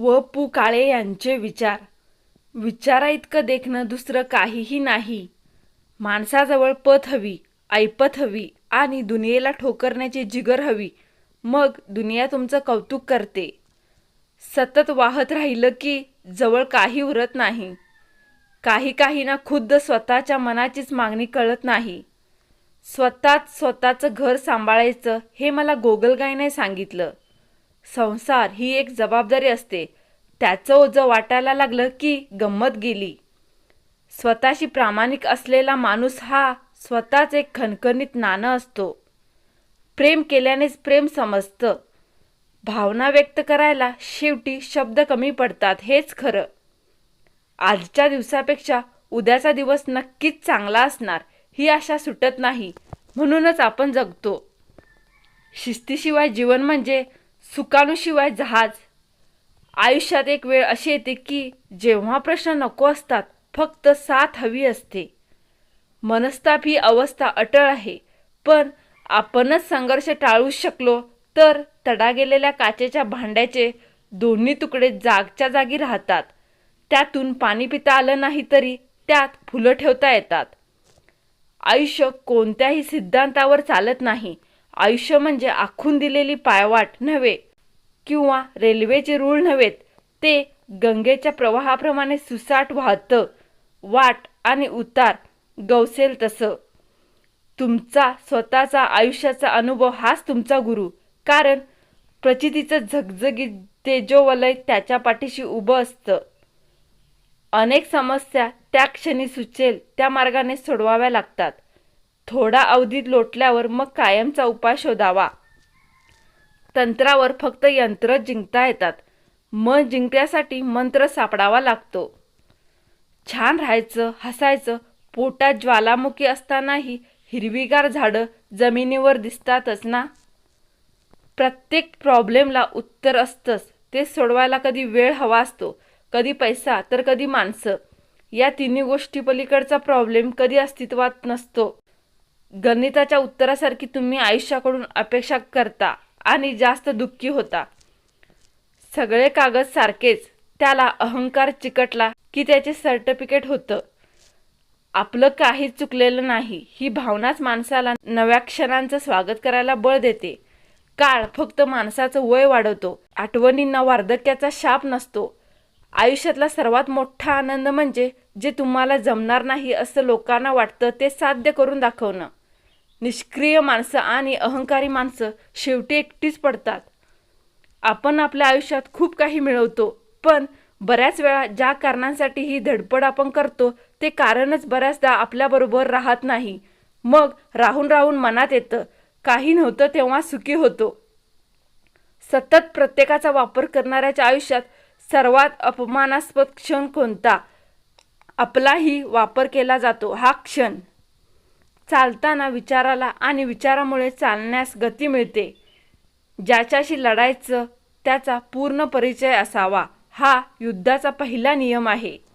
व पु. काळे यांचे विचार. विचारा इतकं देखणं दुसरं काहीही नाही. माणसाजवळ पत हवी ऐपत हवी आणि दुनियेला ठोकरण्याची जिगर हवी. मग दुनिया तुमचं कौतुक करते. सतत वाहत राहिलं की जवळ काही उरत नाही. काही काहींना खुद्द स्वतःच्या मनाचीच मागणी कळत नाही. स्वतःच स्वतःचं घर सांभाळायचं हे मला गोगलगायने सांगितलं. संसार ही एक जबाबदारी असते. त्याचं ओझं वाटायला लागलं की गंमत गेली. स्वतःशी प्रामाणिक असलेला माणूस हा स्वतःच एक खणखणीत नाणं असतो. प्रेम केल्यानेच प्रेम समजतं. भावना व्यक्त करायला शेवटी शब्द कमी पडतात हेच खरं. आजच्या दिवसापेक्षा उद्याचा दिवस नक्कीच चांगला असणार ही आशा सुटत नाही. म्हणूनच आपण जगतो. शिस्तीशिवाय जीवन म्हणजे सुकाणूशिवाय जहाज. आयुष्यात एक वेळ अशी येते की जेव्हा प्रश्न नको असतात फक्त साथ हवी असते. मनस्ताप ही अवस्था अटळ आहे पण आपणच संघर्ष टाळू शकलो तर तडा गेलेल्या काचेच्या भांड्याचे दोन्ही तुकडे जागच्या जागी राहतात. त्यातून पाणी पिता आलं नाही तरी त्यात फुलं ठेवता येतात. आयुष्य कोणत्याही सिद्धांतावर चालत नाही. आयुष्य म्हणजे आखून दिलेली पायवाट नव्हे किंवा रेल्वेचे रूळ नव्हेत ते गंगेच्या प्रवाहाप्रमाणे सुसाट वाहतं. वाट आणि उतार गवसेल तसं. तुमचा स्वतःचा आयुष्याचा अनुभव हाच तुमचा गुरु. कारण प्रचितीचं झगझगी तेजोवलय त्याच्या पाठीशी उभं असतं. अनेक समस्या त्या क्षणी सुचेल त्या मार्गाने सोडवाव्या लागतात. थोडा अवधीत लोटल्यावर मग कायमचा उपाय शोधावा. तंत्रावर फक्त यंत्र जिंकता येतात. मन जिंकण्यासाठी मंत्र सापडावा लागतो. छान राहायचं हसायचं पोटात ज्वालामुखी असतानाही हिरवीगार झाडं जमिनीवर दिसतातच ना? प्रत्येक प्रॉब्लेमला उत्तर असतंच. ते सोडवायला कधी वेळ हवा असतो कधी पैसा तर कधी माणसं. या तिन्ही गोष्टी पलीकडचा प्रॉब्लेम कधी अस्तित्वात नसतो. गणिताच्या उत्तरासारखी तुम्ही आयुष्याकडून अपेक्षा करता आणि जास्त दुःखी होता. सगळे कागद सारखेच त्याला अहंकार चिकटला की त्याचे सर्टिफिकेट होतं. आपलं काहीच चुकलेलं नाही ही भावनाच माणसाला नव्या क्षणांचं स्वागत करायला बळ देते. काळ फक्त माणसाचं वय वाढवतो आठवणींना वार्धक्याचा शाप नसतो. आयुष्यातला सर्वात मोठा आनंद म्हणजे जे तुम्हाला जमणार नाही असं लोकांना वाटतं ते साध्य करून दाखवणं. निष्क्रिय माणसं आणि अहंकारी माणसं शेवटी एकटीच पडतात. आपण आपल्या आयुष्यात खूप काही मिळवतो पण बऱ्याच वेळा ज्या कारणांसाठी ही धडपड आपण करतो ते कारणच बऱ्याचदा आपल्याबरोबर राहत नाही. मग राहून राहून मनात येतं काही नव्हतं तेव्हा सुखी होतो. सतत प्रत्येकाचा वापर करणाऱ्याच्या आयुष्यात सर्वात अपमानास्पद क्षण कोणता? आपलाही वापर केला जातो हा क्षण. चालताना विचाराला आणि विचारामुळे चालण्यास गती मिळते. ज्याच्याशी लढायचं त्याचा पूर्ण परिचय असावा. हा युद्धाचा पहिला नियम आहे.